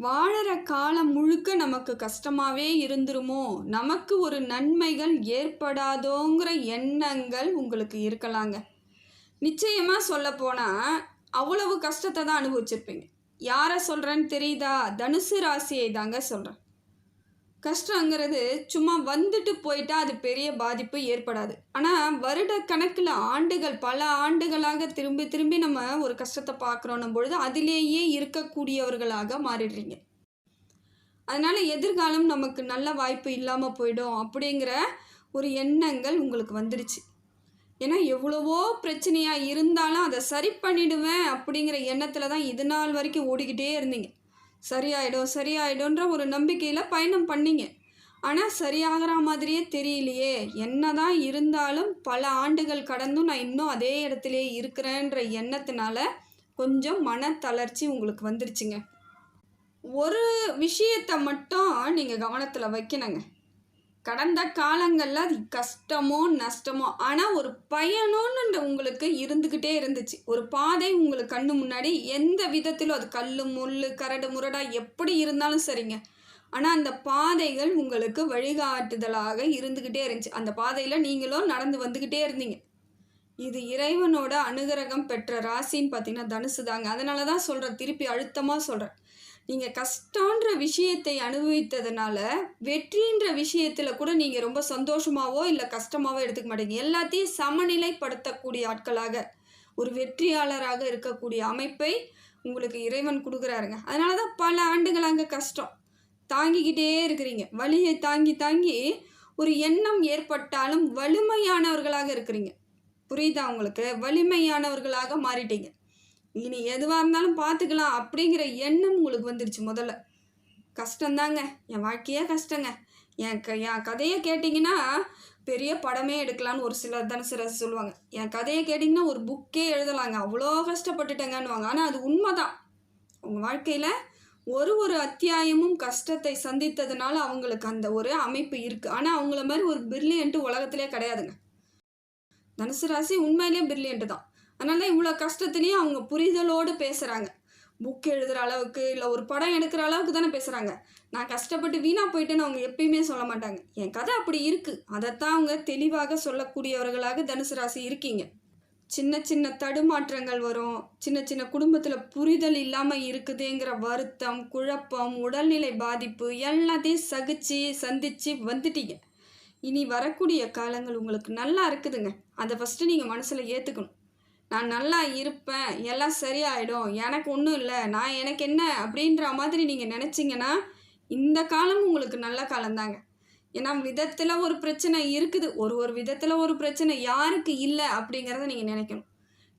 வாழற காலம் முழுக்க நமக்கு கஷ்டமாவே இருந்துருமோ? நமக்கு ஒரு நன்மைகள் ஏற்படாதோங்கிற எண்ணங்கள் உங்களுக்கு இருக்கலாங்க. நிச்சயமாக சொல்ல அவ்வளவு கஷ்டத்தை தான் அனுபவிச்சிருப்பீங்க. யாரை சொல்கிறேன்னு தெரியுதா? தனுசு ராசியை தாங்க சொல்கிறேன் கஷ்டங்கிறது சும்மா வந்துட்டு போயிட்டா அது பெரிய பாதிப்பு ஏற்படாது. ஆனால் வருட கணக்கில் ஆண்டுகள் பல ஆண்டுகளாக திரும்பி திரும்பி நம்ம ஒரு கஷ்டத்தை பார்க்குறோன்னும் பொழுது அதிலேயே இருக்கக்கூடியவர்களாக மாறிடுறீங்க. அதனால எதிர்காலம் நமக்கு நல்ல வாய்ப்பு இல்லாமல் போயிடும் அப்படிங்கிற ஒரு எண்ணங்கள் உங்களுக்கு வந்துடுச்சு ஏன்னா எவ்வளவோ பிரச்சனையாக இருந்தாலும் அதை சரி பண்ணிடுவேன் அப்படிங்கிற எண்ணத்தில் தான் இது நாள் வரைக்கும் ஓடிக்கிட்டே இருந்தீங்க. சரியாயிடும் சரியாயிடும்ன்ற ஒரு நம்பிக்கையில் பயணம் பண்ணிங்க. ஆனால் சரியாகிற மாதிரியே தெரியலையே. என்ன தான் இருந்தாலும் பல ஆண்டுகள் கடந்தும் நான் இன்னும் அதே இடத்துலையே இருக்கிறேன்ற எண்ணத்தினால கொஞ்சம் மன தளர்ச்சி உங்களுக்கு வந்துருச்சுங்க. ஒரு விஷயத்தை மட்டும் நீங்கள் கவனத்தில் வைக்கணுங்க. கடந்த காலங்களில் அது கஷ்டமோ நஷ்டமோ ஆனால் ஒரு பயணம்னு உங்களுக்கு இருந்துக்கிட்டே இருந்துச்சு. ஒரு பாதை உங்களுக்கு கண்ணு முன்னாடி எந்த விதத்திலும் அது கல் முள் கரடு முரடா எப்படி இருந்தாலும் சரிங்க. ஆனால் அந்த பாதைகள் உங்களுக்கு வழிகாட்டுதலாக இருந்துக்கிட்டே இருந்துச்சு. அந்த பாதையில் நீங்களும் நடந்து வந்துக்கிட்டே இருந்தீங்க. இது இறைவனோட அனுகிரகம் பெற்ற ராசின்னு பார்த்தீங்கன்னா தனுசு தாங்க அதனால தான் சொல்கிறேன் திருப்பி அழுத்தமாக சொல்கிறேன் நீங்கள் கஷ்டன்ற விஷயத்தை அனுபவித்ததுனால வெற்றின்ற விஷயத்தில் கூட நீங்கள் ரொம்ப சந்தோஷமாவோ இல்லை கஷ்டமாவோ எடுத்துக்க மாட்டீங்க. எல்லாத்தையும் சமநிலைப்படுத்தக்கூடிய ஆட்களாக ஒரு வெற்றியாளராக இருக்கக்கூடிய அமைப்பை உங்களுக்கு இறைவன் கொடுக்குறாருங்க. அதனால தான் பல ஆண்டுகளாங்க கஷ்டம். தாங்கிக்கிட்டே இருக்கிறீங்க. வலியை தாங்கி தாங்கி ஒரு எண்ணம் ஏற்பட்டாலும் வலிமையானவர்களாக இருக்கிறீங்க. புரியுதா உங்களுக்கு? வலிமையானவர்களாக மாறிட்டீங்க. இனி எதுவாக இருந்தாலும் பார்த்துக்கலாம் அப்படிங்கிற எண்ணம் உங்களுக்கு வந்துடுச்சு முதல்ல. கஷ்டந்தாங்க என் வாழ்க்கையே கஷ்டங்க. என் க என் கதையை கேட்டிங்கன்னா பெரிய படமே எடுக்கலான்னு ஒரு சிலர் தனுசு ராசி சொல்லுவாங்க. என் கதையை கேட்டிங்கன்னா ஒரு புக்கே எழுதலாங்க. அவ்வளோ கஷ்டப்பட்டுட்டேங்கன்னுவாங்க. ஆனால் அது உண்மை தான் உங்கள் வாழ்க்கையில் ஒரு ஒரு அத்தியாயமும் கஷ்டத்தை சந்தித்ததுனால அவங்களுக்கு அந்த ஒரு அமைப்பு இருக்குது ஆனால் அவங்கள மாதிரி ஒரு பிரில்லியன்ட்டு உலகத்திலே கிடையாதுங்க. தனுசு ராசி உண்மையிலேயே பிரில்லியன்ட்டு தான். அதனால இவ்வளோ கஷ்டத்துலேயும் அவங்க புரிதலோடு பேசுகிறாங்க புக் எழுதுகிற அளவுக்கு இல்லை ஒரு படம் எடுக்கிற அளவுக்கு தானே பேசுகிறாங்க நான் கஷ்டப்பட்டு வீணாக போயிட்டேன்னு அவங்க எப்பயுமே சொல்ல மாட்டாங்க. என் கதை அப்படி இருக்குது அதைத்தான் அவங்க தெளிவாக சொல்லக்கூடியவர்களாக தனுசு ராசி இருக்கீங்க. சின்ன சின்ன தடுமாற்றங்கள் வரும். சின்ன சின்ன குடும்பத்தில் புரிதல் இல்லாமல் இருக்குதுங்கிற வருத்தம் குழப்பம் உடல்நிலை பாதிப்பு எல்லாத்தையும் சகிச்சு சந்தித்து வந்துட்டீங்க. இனி வரக்கூடிய காலங்கள் உங்களுக்கு நல்லா இருக்குதுங்க. அதை ஃபஸ்ட்டு நீங்கள் மனசில் ஏற்றுக்கணும் நான் நல்லா இருப்பேன் எல்லாம் சரியாயிடும் எனக்கு ஒன்றும் இல்லை நான் எனக்கு என்ன அப்படின்ற மாதிரி நீங்கள் நினச்சிங்கன்னா இந்த காலம் உங்களுக்கு நல்ல காலம்தாங்க. ஏன்னா விதத்தில் ஒரு பிரச்சனை இருக்குது ஒரு ஒரு விதத்தில் ஒரு பிரச்சனை யாருக்கு இல்லை அப்படிங்கிறத நீங்கள் நினைக்கணும்.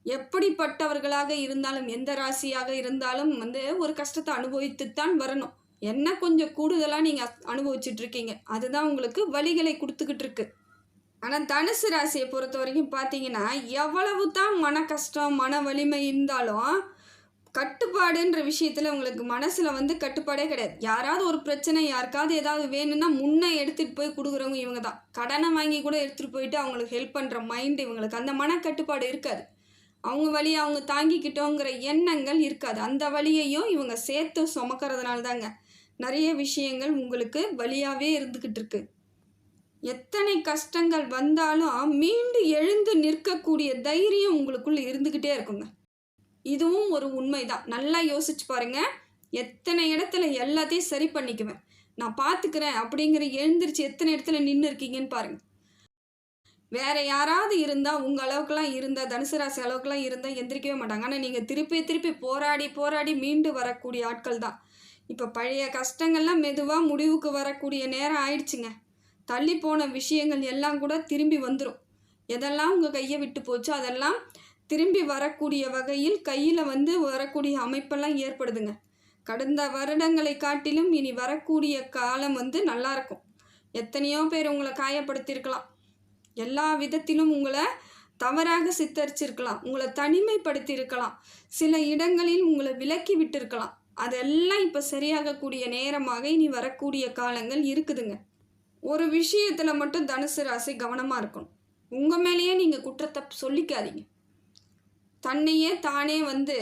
எப்படிப்பட்டவர்களாக இருந்தாலும் எந்த ராசியாக இருந்தாலும் வந்து ஒரு கஷ்டத்தை அனுபவித்துத்தான் வரணும். என்ன கொஞ்சம் கூடுதலாக நீங்கள் அனுபவிச்சுட்ருக்கீங்க அதுதான் உங்களுக்கு வழிகளை கொடுத்துக்கிட்டு இருக்குது ஆனால் தனுசு ராசியை பொறுத்த வரைக்கும் பார்த்தீங்கன்னா எவ்வளவு தான் மன கஷ்டம் மன வலிமை இருந்தாலும் கட்டுப்பாடுன்ற விஷயத்தில் உங்களுக்கு மனசில் வந்து கட்டுப்பாடே கிடையாது. யாராவது ஒரு பிரச்சனை யாருக்காவது ஏதாவது வேணும்னா முன்னே எடுத்துகிட்டு போய் கொடுக்குறவங்க இவங்க தான் கடனை வாங்கி கூட எடுத்துகிட்டு போயிட்டு அவங்களுக்கு ஹெல்ப் பண்ணுற மைண்ட் இவங்களுக்கு. அந்த மன கட்டுப்பாடு இருக்காது. அவங்க வழியை அவங்க தாங்கிக்கிட்டோங்கிற எண்ணங்கள் இருக்காது. அந்த வழியையும் இவங்க சேர்த்து சுமக்கிறதுனால தாங்க நிறைய விஷயங்கள் உங்களுக்கு வழியாகவே இருந்துக்கிட்டு இருக்குது எத்தனை கஷ்டங்கள் வந்தாலும் மீண்டு எழுந்து நிற்கக்கூடிய தைரியம் உங்களுக்குள்ள இருந்துக்கிட்டே இருக்குங்க. இதுவும் ஒரு உண்மைதான். நல்லா யோசிச்சு பாருங்க. எத்தனை இடத்துல எல்லாத்தையும் சரி பண்ணிக்குவேன். நான் பார்த்துக்கிறேன் அப்படிங்கிற எழுந்திரிச்சு எத்தனை இடத்துல நின்று இருக்கீங்கன்னு பாருங்க. வேற யாராவது இருந்தால் உங்கள் அளவுக்குலாம் இருந்தால் தனுசு ராசி அளவுக்குலாம் இருந்தால் எந்திரிக்கவே மாட்டாங்க. ஆனால் நீங்கள் திருப்பி திருப்பி போராடி போராடி மீண்டு வரக்கூடிய ஆட்கள் தான். இப்போ பழைய கஷ்டங்கள்லாம் மெதுவாக முடிவுக்கு வரக்கூடிய நேரம் ஆயிடுச்சுங்க. தள்ளி போன விஷயங்கள் எல்லாம் கூட திரும்பி வந்துடும் எதெல்லாம் உங்கள் கையை விட்டு போச்சோ அதெல்லாம் திரும்பி வரக்கூடிய வகையில் கையில் வந்து வரக்கூடிய அமைப்பெல்லாம் ஏற்படுதுங்க. கடந்த வருடங்களை காட்டிலும் இனி வரக்கூடிய காலம் வந்து நல்லா இருக்கும். எத்தனையோ பேர் உங்களை காயப்படுத்தியிருக்கலாம். எல்லா விதத்திலும் உங்களை தவறாக சித்தரிச்சிருக்கலாம். உங்களை தனிமைப்படுத்தியிருக்கலாம். சில இடங்களில் உங்களை விலக்கி விட்டிருக்கலாம். அதெல்லாம் இப்போ சரியாகக்கூடிய நேரமாக இனி வரக்கூடிய காலங்கள் இருக்குதுங்க. ஒரு விஷயத்தில் மட்டும் தனுசு ராசி கவனமாக இருக்கணும். உங்கள் மேலேயே நீங்கள் குற்றத்தை சொல்லிக்காதீங்க. தன்னையே தானே வந்து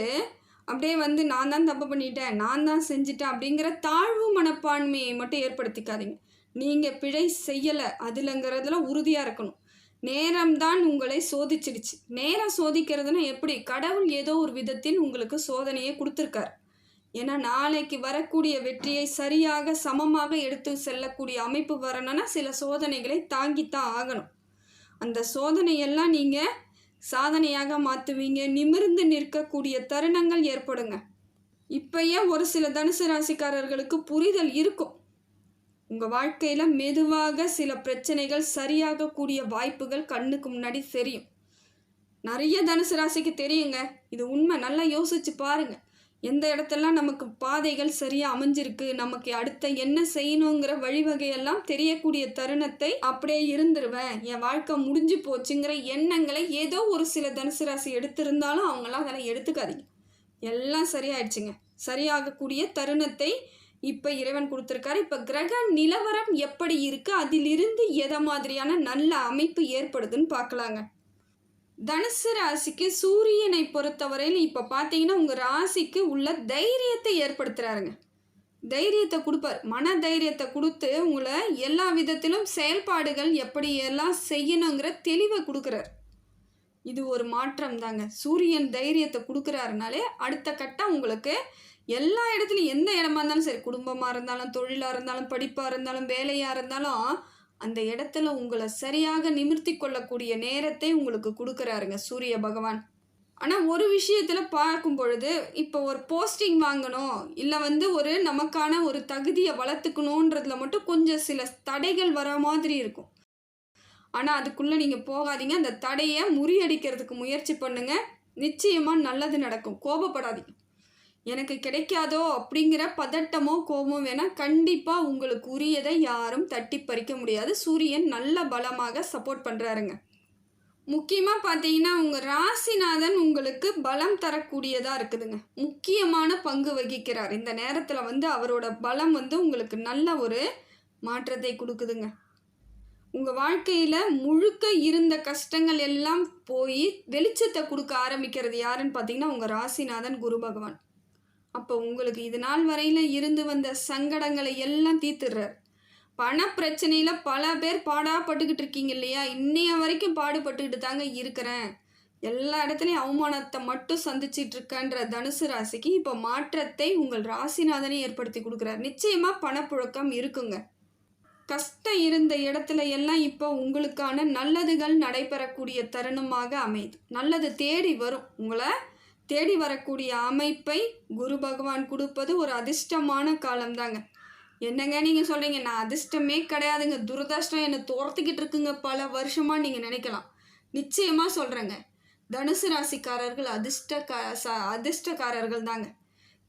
அப்படியே வந்து நான் தான் தப்பு பண்ணிட்டேன் நான் தான் செஞ்சிட்டேன் அப்படிங்கிற தாழ்வு மனப்பான்மையை மட்டும் ஏற்படுத்திக்காதீங்க. நீங்கள் பிழை செய்யலை அதுலங்கிறதுல உறுதியாக இருக்கணும். நேரம்தான் உங்களை சோதிச்சிடுச்சு. நேரம் சோதிக்கிறதுனா எப்படி? கடவுள் ஏதோ ஒரு விதத்தில் உங்களுக்கு சோதனையை கொடுத்துருக்காரு. ஏன்னா நாளைக்கு வரக்கூடிய வெற்றியை சரியாக சமமாக எடுத்து செல்லக்கூடிய அமைப்பு வரணும்னா சில சோதனைகளை தாங்கித்தான் ஆகணும். அந்த சோதனையெல்லாம் நீங்கள் சாதனையாக மாற்றுவீங்க நிமிர்ந்து நிற்கக்கூடிய தருணங்கள் ஏற்படுங்க. இப்பயே ஒரு சில தனுசு ராசிக்காரர்களுக்கு புரிதல் இருக்கும். உங்கள் வாழ்க்கையில் மெதுவாக சில பிரச்சனைகள் சரியாகக்கூடிய வாய்ப்புகள் கண்ணுக்கு முன்னாடி தெரியும். நிறைய தனுசு ராசிக்கு தெரியுங்க. இது உண்மை. நல்லா யோசிச்சு பாருங்கள் எந்த இடத்தெல்லாம் நமக்கு பாதைகள் சரியாக அமைஞ்சிருக்கு நமக்கு அடுத்த என்ன செய்யணுங்கிற வழிவகையெல்லாம் தெரியக்கூடிய தருணத்தை அப்படியே இருந்துருவேன். என் வாழ்க்கை முடிஞ்சு போச்சுங்கிற எண்ணங்களை ஏதோ ஒரு சில தனுசு ராசி எடுத்திருந்தாலும் அவங்களாம் அதெல்லாம் எடுத்துக்காதீங்க. எல்லாம் சரியாயிடுச்சுங்க. சரியாகக்கூடிய தருணத்தை இப்போ இறைவன் கொடுத்துருக்காரு. இப்போ கிரக நிலவரம் எப்படி இருக்குது அதிலிருந்து எதை மாதிரியான நல்ல அமைப்பு ஏற்படுதுன்னு பார்க்கலாங்க. தனுசு ராசிக்கு சூரியனை பொறுத்தவரையில் இப்போ பார்த்தீங்கன்னா உங்கள் ராசிக்கு உள்ள தைரியத்தை ஏற்படுத்துகிறாருங்க தைரியத்தை கொடுப்பார். மன தைரியத்தை கொடுத்து உங்களை எல்லா விதத்திலும் செயல்பாடுகள் எப்படி எல்லாம் செய்யணுங்கிற தெளிவை கொடுக்குறார். இது ஒரு மாற்றம் தாங்க. சூரியன் தைரியத்தை கொடுக்குறாருனாலே அடுத்த கட்டம் உங்களுக்கு எல்லா இடத்துலையும் எந்த இடமா இருந்தாலும் சரி குடும்பமாக இருந்தாலும் தொழிலாக இருந்தாலும் படிப்பாக இருந்தாலும் வேலையாக இருந்தாலும் அந்த இடத்துல உங்களை சரியாக நிமிர்த்தி கொள்ளக்கூடிய நேரத்தை உங்களுக்கு கொடுக்குறாருங்க சூரிய பகவான். ஆனால் ஒரு விஷயத்தில் பார்க்கும் பொழுது இப்போ ஒரு போஸ்டிங் வாங்கணும் இல்லை வந்து ஒரு நமக்கான ஒரு தகுதியை வளர்த்துக்கணுன்றதுல மட்டும் கொஞ்சம் சில தடைகள் வர மாதிரி இருக்கும். ஆனால் அதுக்குள்ளே நீங்கள் போகாதீங்க. அந்த தடையை முறியடிக்கிறதுக்கு முயற்சி பண்ணுங்கள் நிச்சயமாக நல்லது நடக்கும். கோபப்படாதீங்க. எனக்கு கிடைக்காதோ அப்படிங்கிற பதட்டமோ கோபமோ வேணால் கண்டிப்பாக உங்களுக்கு உரியதை யாரும் தட்டி பறிக்க முடியாது. சூரியன் நல்ல பலமாக சப்போர்ட் பண்ணுறாருங்க முக்கியமாக பார்த்தீங்கன்னா உங்கள் ராசிநாதன் உங்களுக்கு பலம் தரக்கூடியதாக இருக்குதுங்க. முக்கியமான பங்கு வகிக்கிறார். இந்த நேரத்தில் வந்து அவரோட பலம் வந்து உங்களுக்கு நல்ல ஒரு மாற்றத்தை கொடுக்குதுங்க. உங்கள் வாழ்க்கையில் முழுக்க இருந்த கஷ்டங்கள் எல்லாம் போய் வெளிச்சத்தை கொடுக்க ஆரம்பிக்கிறது யாருன்னு பார்த்தீங்கன்னா உங்கள் ராசிநாதன் குரு பகவான். அப்போ உங்களுக்கு இது நாள் வரையில் இருந்து வந்த சங்கடங்களை எல்லாம் தீர்த்துடுறார். பண பிரச்சனையில் பல பேர் பாடாப்பட்டுக்கிட்டு இருக்கீங்க இல்லையா? இன்னைய வரைக்கும் பாடுபட்டுக்கிட்டு தாங்க இருக்கிறேன். எல்லா இடத்துலையும் அவமானத்தை மட்டும் சந்திச்சிட்டு இருக்கன்ற தனுசு ராசிக்கு இப்போ மாற்றத்தை உங்கள் ராசிநாதனே ஏற்படுத்தி கொடுக்குறார். நிச்சயமாக பணப்புழக்கம் இருக்குங்க. கஷ்டம் இருந்த இடத்துல எல்லாம் இப்போ உங்களுக்கான நல்லதுகள் நடைபெறக்கூடிய தருணமாக அமையுது. நல்லது தேடி வரும். உங்களை தேடி வரக்கூடிய அமைப்பை குரு பகவான் கொடுப்பது ஒரு அதிர்ஷ்டமான காலம்தாங்க. என்னங்க நீங்கள் சொல்கிறீங்க நான் அதிர்ஷ்டமே கிடையாதுங்க. துரதர்ஷ்டம் என்னை துரத்துக்கிட்டு இருக்குங்க. பல வருஷமாக நீங்கள் நினைக்கலாம். நிச்சயமாக சொல்கிறேங்க தனுசு ராசிக்காரர்கள் அதிர்ஷ்ட ச அதிர்ஷ்டக்காரர்கள் தாங்க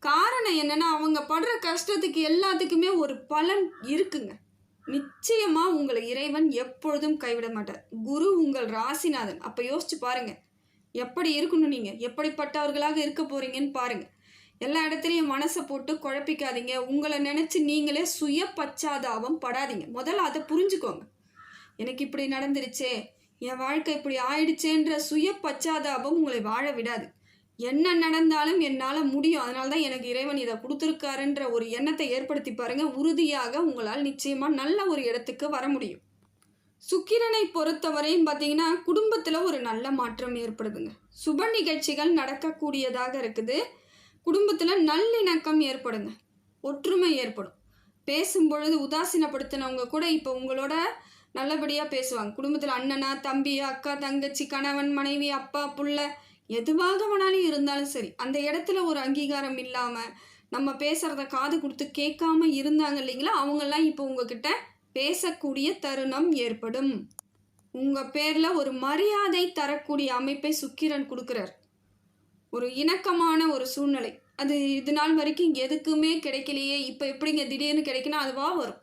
காரணம் என்னென்னா அவங்க படுற கஷ்டத்துக்கு எல்லாத்துக்குமே ஒரு பலன் இருக்குங்க. நிச்சயமாக உங்களை இறைவன் எப்பொழுதும் கைவிட மாட்டார். குரு உங்கள் ராசிநாதன். அப்போ யோசிச்சு பாருங்கள் எப்படி இருக்கணும் நீங்கள் எப்படிப்பட்டவர்களாக இருக்க போகிறீங்கன்னு பாருங்கள் எல்லா இடத்துலையும் மனசை போட்டு குழப்பிக்காதீங்க. உங்களை நினச்சி நீங்களே சுய பச்சாதாபம் படாதீங்க. முதல்ல அதை புரிஞ்சுக்கோங்க. எனக்கு இப்படி நடந்துருச்சே. என் வாழ்க்கை இப்படி ஆயிடுச்சேன்ற சுய பச்சாதாபம் உங்களை வாழ விடாது. என்ன நடந்தாலும் என்னால் முடியும். அதனால தான் எனக்கு இறைவன் இதை கொடுத்துருக்காருன்ற ஒரு எண்ணத்தை ஏற்படுத்தி பாருங்கள் உறுதியாக உங்களால் நிச்சயமாக நல்ல ஒரு இடத்துக்கு வர முடியும். சுக்கிரனை பொறுத்தவரையும் பார்த்தீங்கன்னா குடும்பத்தில் ஒரு நல்ல மாற்றம் ஏற்படுதுங்க. சுப நிகழ்ச்சிகள் நடக்கக்கூடியதாக இருக்குது. குடும்பத்தில் நல்லிணக்கம் ஏற்படுங்க. ஒற்றுமை ஏற்படும். பேசும்பொழுது உதாசீனப்படுத்தினவங்க கூட இப்போ உங்களோட நல்லபடியாக பேசுவாங்க. குடும்பத்தில் அண்ணனா தம்பி அக்கா தங்கச்சி கணவன் மனைவி அப்பா புள்ள எதுவாக வேணாலும் இருந்தாலும் சரி அந்த இடத்துல ஒரு அங்கீகாரம் இல்லாமல் நம்ம பேசுகிறத காது கொடுத்து கேட்காம இருந்தாங்க இல்லைங்களா? அவங்கெல்லாம் இப்போ உங்ககிட்ட பேசக்கூடிய தருணம் ஏற்படும். உங்கள் பேரில் ஒரு மரியாதை தரக்கூடிய அமைப்பை சுக்கிரன் கொடுக்குறார். ஒரு இணக்கமான ஒரு சூழ்நிலை. அது இது நாள் வரைக்கும் எதுக்குமே கிடைக்கலையே. இப்போ எப்படிங்க திடீர்னு கிடைக்குன்னா அதுவாக வரும்.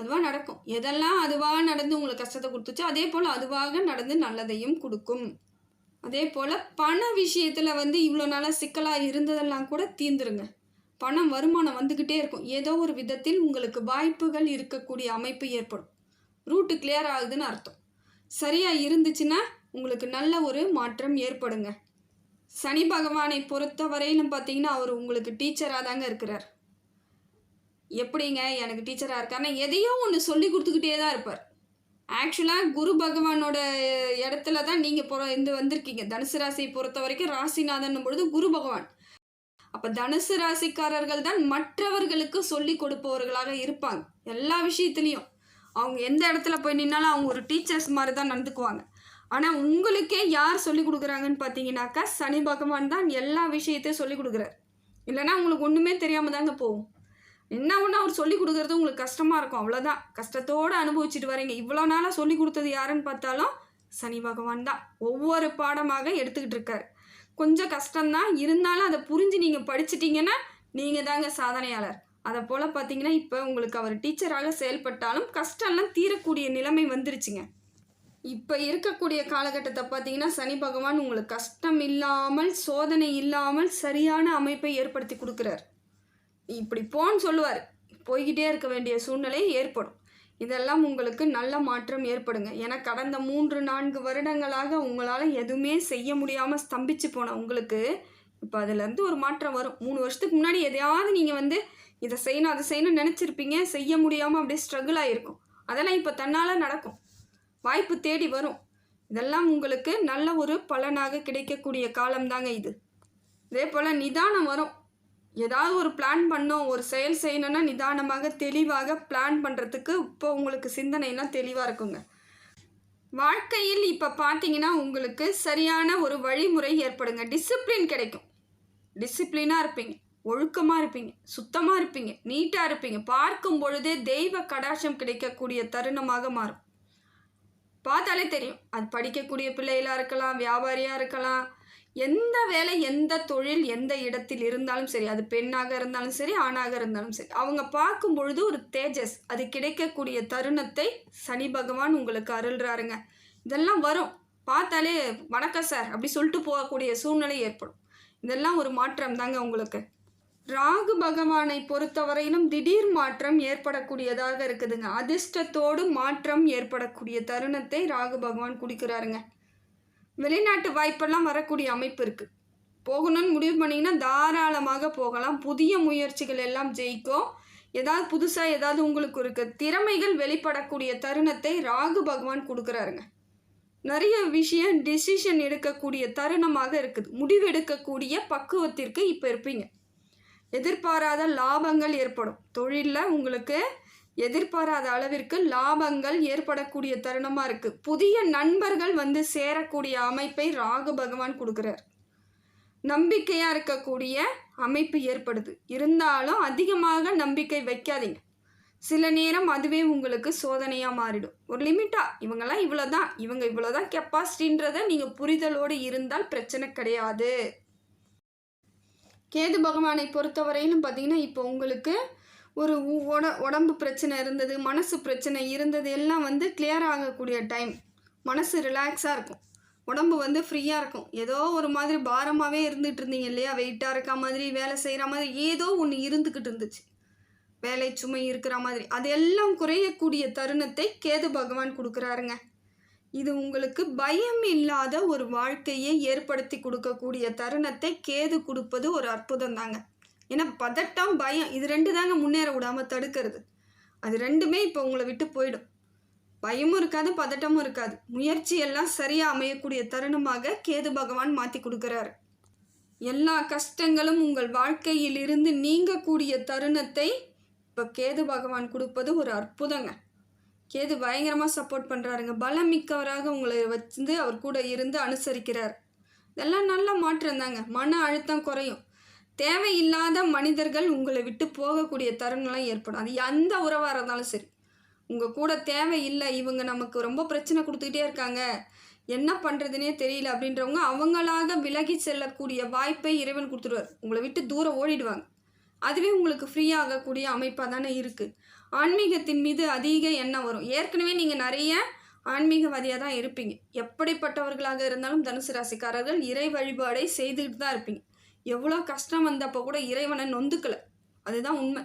அதுவாக நடக்கும். எதெல்லாம் அதுவாக நடந்து உங்களுக்கு கஷ்டத்தை கொடுத்துச்சோ அதே போல் அதுவாக நடந்து நல்லதையும் கொடுக்கும். அதே போல் பண விஷயத்தில் வந்து இவ்வளோ நாளாக சிக்கலாக இருந்ததெல்லாம் கூட தீந்துருங்க பணம் வருமானம் வந்துக்கிட்டே இருக்கும். ஏதோ ஒரு விதத்தில் உங்களுக்கு வாய்ப்புகள் இருக்கக்கூடிய அமைப்பு ஏற்படும். ரூட்டு கிளியர் ஆகுதுன்னு அர்த்தம். சரியாக இருந்துச்சுன்னா உங்களுக்கு நல்ல ஒரு மாற்றம் ஏற்படுங்க. சனி பகவானை பொறுத்தவரையிலும் பார்த்தீங்கன்னா அவர் உங்களுக்கு டீச்சராக தாங்க இருக்கிறார். எப்படிங்க? எனக்கு டீச்சராக இருக்காருன்னா எதையோ ஒன்று சொல்லி கொடுத்துக்கிட்டே தான் இருப்பார். ஆக்சுவலாக குரு பகவானோட இடத்துல தான் நீங்கள் பொற இந்த வந்திருக்கீங்க. தனுசு ராசியை பொறுத்த வரைக்கும் ராசிநாதன் பொழுது குரு பகவான். அப்போ தனுசு ராசிக்காரர்கள் தான் மற்றவர்களுக்கு சொல்லி கொடுப்பவர்களாக இருப்பாங்க. எல்லா விஷயத்துலேயும். அவங்க எந்த இடத்துல போய் நின்னாலும் அவங்க ஒரு டீச்சர்ஸ் மாதிரி தான் நடந்துக்குவாங்க. ஆனால் உங்களுக்கே யார் சொல்லி கொடுக்குறாங்கன்னு பார்த்தீங்கன்னாக்கா சனி பகவான் தான் எல்லா விஷயத்தையும் சொல்லி கொடுக்குறாரு. இல்லைன்னா உங்களுக்கு ஒன்றுமே தெரியாமல் தாங்க போகும். என்ன ஒன்று அவர் சொல்லி கொடுக்குறது உங்களுக்கு கஷ்டமாக இருக்கும். அவ்வளோதான் கஷ்டத்தோடு அனுபவிச்சுட்டு வரீங்க. இவ்வளோ நாளாக சொல்லி கொடுத்தது யாருன்னு பார்த்தாலும் சனி பகவான் தான். ஒவ்வொரு பாடமாக எடுத்துக்கிட்டு இருக்காரு. கொஞ்சம் கஷ்டம்தான். இருந்தாலும் அதை புரிஞ்சு நீங்கள் படிச்சிட்டிங்கன்னா நீங்கள் தாங்க சாதனையாளர். அதை போல் பார்த்தீங்கன்னா இப்போ உங்களுக்கு அவர் டீச்சராக செயல்பட்டாலும் கஷ்டம்லாம் தீரக்கூடிய நிலைமை வந்துருச்சுங்க. இப்போ இருக்கக்கூடிய காலகட்டத்தை பார்த்தீங்கன்னா சனி பகவான் உங்களுக்கு கஷ்டம் இல்லாமல் சோதனை இல்லாமல் சரியான அமைப்பை ஏற்படுத்தி கொடுக்குறார். இப்படி போன்னு சொல்லுவார். போய்கிட்டே இருக்க வேண்டிய சூழ்நிலை ஏற்படும். இதெல்லாம் உங்களுக்கு நல்ல மாற்றம் ஏற்படுங்க. ஏன்னா கடந்த மூன்று நான்கு வருடங்களாக உங்களால் எதுவுமே செய்ய முடியாமல் ஸ்தம்பிச்சு போன உங்களுக்கு இப்போ அதுலேருந்து ஒரு மாற்றம் வரும். மூணு வருஷத்துக்கு முன்னாடி எதையாவது நீங்கள் வந்து இதை செய்யணும் அதை செய்யணும்னு நினச்சிருப்பீங்க. செய்ய முடியாமல் அப்படியே ஸ்ட்ரகிள் ஆகிருக்கும் அதெல்லாம் இப்போ தன்னால் நடக்கும். வாய்ப்பு தேடி வரும். இதெல்லாம் உங்களுக்கு நல்ல ஒரு பலனாக கிடைக்கக்கூடிய காலம்தாங்க இது. இதே போல் நிதானம் வரும். ஏதாவது ஒரு பிளான் பண்ணோம் ஒரு செயல் செய்யணும்னா நிதானமாக தெளிவாக பிளான் பண்ணுறதுக்கு இப்போ உங்களுக்கு சிந்தனைலாம் தெளிவாக இருக்குங்க. வாழ்க்கையில் இப்போ பார்த்தீங்கன்னா உங்களுக்கு சரியான ஒரு வழிமுறை ஏற்படுங்க. டிசிப்ளின் கிடைக்கும். டிசிப்ளினாக இருப்பீங்க. ஒழுக்கமாக இருப்பீங்க. சுத்தமாக இருப்பீங்க. நீட்டாக இருப்பீங்க. பார்க்கும் பொழுதே தெய்வ கடாட்சம் கிடைக்கக்கூடிய தருணமாக மாறும். பார்த்தாலே தெரியும். அது படிக்கக்கூடிய பிள்ளைகளாக இருக்கலாம் வியாபாரியாக இருக்கலாம் எந்த வேலை எந்த தொழில் எந்த இடத்தில் இருந்தாலும் சரி அது பெண்ணாக இருந்தாலும் சரி ஆணாக இருந்தாலும் சரி அவங்க பார்க்கும் பொழுது ஒரு தேஜஸ் அது கிடைக்கக்கூடிய தருணத்தை சனி பகவான் உங்களுக்கு அருள்றாருங்க. இதெல்லாம் வரும். பார்த்தாலே வணக்கம் சார் அப்படி சொல்லிட்டு போகக்கூடிய சூழ்நிலை ஏற்படும். இதெல்லாம் ஒரு மாற்றம் தாங்க உங்களுக்கு. ராகு பகவானை பொறுத்தவரையிலும் திடீர் மாற்றம் ஏற்படக்கூடியதாக இருக்குதுங்க. அதிர்ஷ்டத்தோடு மாற்றம் ஏற்படக்கூடிய தருணத்தை ராகு பகவான் குடிக்கிறாருங்க. வெளிநாட்டு வாய்ப்பெல்லாம் வரக்கூடிய அமைப்பு இருக்குது போகணும்னு முடிவு பண்ணிங்கன்னா தாராளமாக போகலாம். புதிய முயற்சிகள் எல்லாம் ஜெயிக்கும். ஏதாவது புதுசாக ஏதாவது உங்களுக்கு இருக்குது திறமைகள் வெளிப்படக்கூடிய தருணத்தை ராகு பகவான் கொடுக்குறாருங்க. நிறைய விஷயம் டிசிஷன் எடுக்கக்கூடிய தருணமாக இருக்குது. முடிவெடுக்கக்கூடிய பக்குவத்திற்கு இப்போ இருப்பீங்க. எதிர்பாராத லாபங்கள் ஏற்படும். தொழிலில் உங்களுக்கு எதிர்பாராத அளவிற்கு லாபங்கள் ஏற்படக்கூடிய தருணமாக இருக்குது புதிய நண்பர்கள் வந்து சேரக்கூடிய அமைப்பை ராகு பகவான் கொடுக்குறார். நம்பிக்கையாக இருக்கக்கூடிய அமைப்பு ஏற்படுது. இருந்தாலும் அதிகமாக நம்பிக்கை வைக்காதீங்க. சில நேரம் அதுவே உங்களுக்கு சோதனையாக மாறிடும். ஒரு லிமிட்டாக இவங்கெல்லாம் இவ்வளோ தான் இவங்க இவ்வளோ தான் கெப்பாசிட்டின்றதை நீங்கள் புரிதலோடு இருந்தால் பிரச்சனை கிடையாது. கேது பகவானை பொறுத்தவரையிலும் பார்த்தீங்கன்னா இப்போ உங்களுக்கு ஒரு உட உடம்பு பிரச்சனை இருந்தது மனசு பிரச்சனை இருந்தது எல்லாம் வந்து கிளியர் ஆகக்கூடிய டைம் மனசு ரிலாக்ஸாக இருக்கும். உடம்பு வந்து ஃப்ரீயாக இருக்கும். ஏதோ ஒரு மாதிரி பாரமாகவே இருந்துகிட்டு இருந்தீங்க இல்லையா? வெயிட்டாக இருக்க மாதிரி வேலை செய்கிற மாதிரி ஏதோ ஒன்று இருந்துக்கிட்டு இருந்துச்சு. வேலை சுமை இருக்கிற மாதிரி. அதெல்லாம் குறையக்கூடிய தருணத்தை கேது பகவான் கொடுக்குறாருங்க. இது உங்களுக்கு பயம் இல்லாத ஒரு வாழ்க்கையை ஏற்படுத்தி கொடுக்கக்கூடிய தருணத்தை கேது கொடுப்பது ஒரு அற்புதம் தாங்க. ஏன்னா பதட்டம் பயம் இது ரெண்டு தாங்க முன்னேற விடாமல் தடுக்கிறது. அது ரெண்டுமே இப்போ உங்களை விட்டு போயிடும். பயமும் இருக்காது பதட்டமும் இருக்காது. முயற்சி எல்லாம் சரியாக அமையக்கூடிய தருணமாக கேது பகவான் மாற்றி கொடுக்குறாரு. எல்லா கஷ்டங்களும் உங்கள் வாழ்க்கையில் இருந்து நீங்கக்கூடிய தருணத்தை இப்போ கேது பகவான் கொடுப்பது ஒரு அற்புதங்க. கேது பயங்கரமாக சப்போர்ட் பண்ணுறாருங்க பலம் மிக்கவராக உங்களை வச்சு அவர் கூட இருந்து அனுசரிக்கிறார். இதெல்லாம் நல்ல மாற்றம் தாங்க மன அழுத்தம் குறையும். தேவையில்லாத மனிதர்கள் உங்களை விட்டு போகக்கூடிய தருணம்லாம் ஏற்படும். அது எந்த உறவாக இருந்தாலும் சரி. உங்கள் கூட தேவையில்லை இவங்க நமக்கு ரொம்ப பிரச்சனை கொடுத்துக்கிட்டே இருக்காங்க. என்ன பண்ணுறதுனே தெரியல அப்படின்றவங்க அவங்களாக விலகி செல்லக்கூடிய வாய்ப்பை இறைவன் கொடுத்துருவார். உங்களை விட்டு தூரம் ஓடிடுவாங்க. அதுவே உங்களுக்கு ஃப்ரீயாகக்கூடிய அமைப்பாக தானே இருக்குது ஆன்மீகத்தின் மீது அதிக எண்ணம் வரும். ஏற்கனவே நீங்கள் நிறைய ஆன்மீகவாதியாக தான் இருப்பீங்க. எப்படிப்பட்டவர்களாக இருந்தாலும் தனுசு ராசிக்காரர்கள் இறை வழிபாடை செய்துக்கிட்டு தான் இருப்பீங்க. எவ்வளோ கஷ்டம் வந்தப்போ கூட இறைவனை நொந்துக்கலை. அதுதான் உண்மை.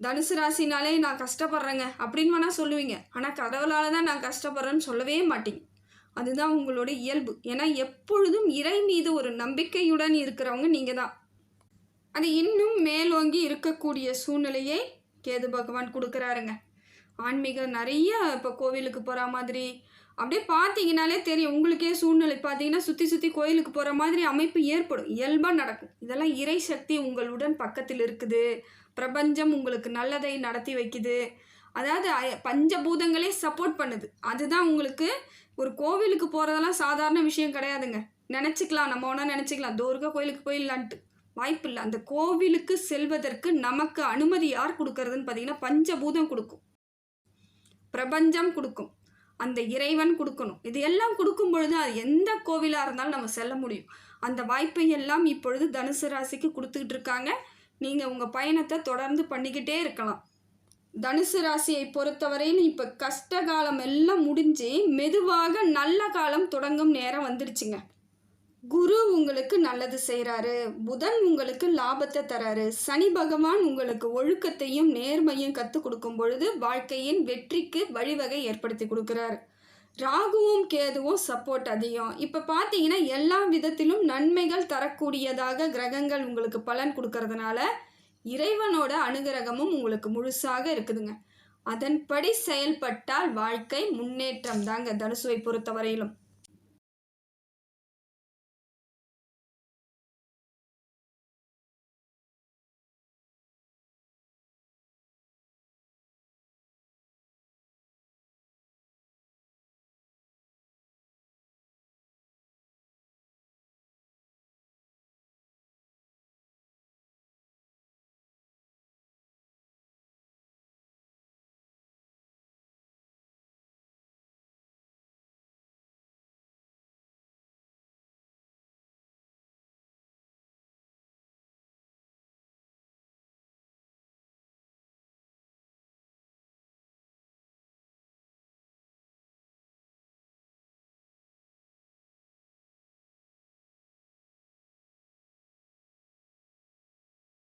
தனுசு ராசினாலே நான் கஷ்டப்படுறேங்க அப்படின்னு வேணால் சொல்லுவீங்க. ஆனால் கடவுளால் தான் நான் கஷ்டப்படுறேன்னு சொல்லவே மாட்டீங்க. அதுதான் உங்களோட இயல்பு. ஏன்னா எப்பொழுதும் இறை மீது ஒரு நம்பிக்கையுடன் இருக்கிறவங்க நீங்கள் தான் அது இன்னும் மேலோங்கி இருக்கக்கூடிய சூழ்நிலையை கேது பகவான் கொடுக்குறாருங்க. ஆன்மீகம் நிறைய இப்போ கோவிலுக்கு போகிற மாதிரி. அப்படியே பார்த்தீங்கனாலே தெரியும். உங்களுக்கே சூழ்நிலை. பார்த்தீங்கன்னா சுற்றி சுற்றி கோயிலுக்கு போகிற மாதிரி அமைப்பு ஏற்படும். இயல்பாக நடக்கும். இதெல்லாம் இறை சக்தி உங்களுடன் பக்கத்தில் இருக்குது. பிரபஞ்சம் உங்களுக்கு நல்லதை நடத்தி வைக்குது. அதாவது பஞ்சபூதங்களே சப்போர்ட் பண்ணுது. அதுதான் உங்களுக்கு ஒரு கோவிலுக்கு போகிறதெல்லாம் சாதாரண விஷயம் கிடையாதுங்க. நினச்சிக்கலாம். நம்ம ஒன்றா நினச்சிக்கலாம். துர்கா கோயிலுக்கு போயிடலான்ட்டு. வாய்ப்பு இல்லை அந்த கோவிலுக்கு செல்வதற்கு நமக்கு அனுமதி யார் கொடுக்கறதுன்னு பார்த்தீங்கன்னா பஞ்சபூதம் கொடுக்கும். பிரபஞ்சம் கொடுக்கும். அந்த இறைவன் கொடுக்கணும். இது எல்லாம் கொடுக்கும் பொழுது அது எந்த கோவிலாக இருந்தாலும் நம்ம செல்ல முடியும். அந்த வாய்ப்பை எல்லாம் இப்பொழுது தனுசு ராசிக்கு கொடுத்துக்கிட்டு இருக்காங்க. நீங்கள் உங்கள் பயணத்தை தொடர்ந்து பண்ணிக்கிட்டே இருக்கலாம். தனுசு ராசியை பொறுத்தவரையில் இப்போ கஷ்ட காலம் எல்லாம் முடிஞ்சு மெதுவாக நல்ல காலம் தொடங்கும் நேரம் வந்துடுச்சுங்க குரு உங்களுக்கு நல்லது செய்கிறாரு புதன் உங்களுக்கு லாபத்தை தராரு சனி பகவான் உங்களுக்கு ஒழுக்கத்தையும் நேர்மையும் கற்றுக் கொடுக்கும் பொழுது வாழ்க்கையின் வெற்றிக்கு வழிவகை ஏற்படுத்தி கொடுக்குறாரு. ராகுவும் கேதுவும் சப்போர்ட் அதிகம். இப்போ பார்த்தீங்கன்னா எல்லா விதத்திலும் நன்மைகள் தரக்கூடியதாக கிரகங்கள் உங்களுக்கு பலன் கொடுக்கறதுனால இறைவனோட அனுகிரகமும் உங்களுக்கு முழுசாக இருக்குதுங்க. அதன்படி செயல்பட்டால் வாழ்க்கை முன்னேற்றம் தாங்க தனுசுவை பொறுத்தவரையிலும்.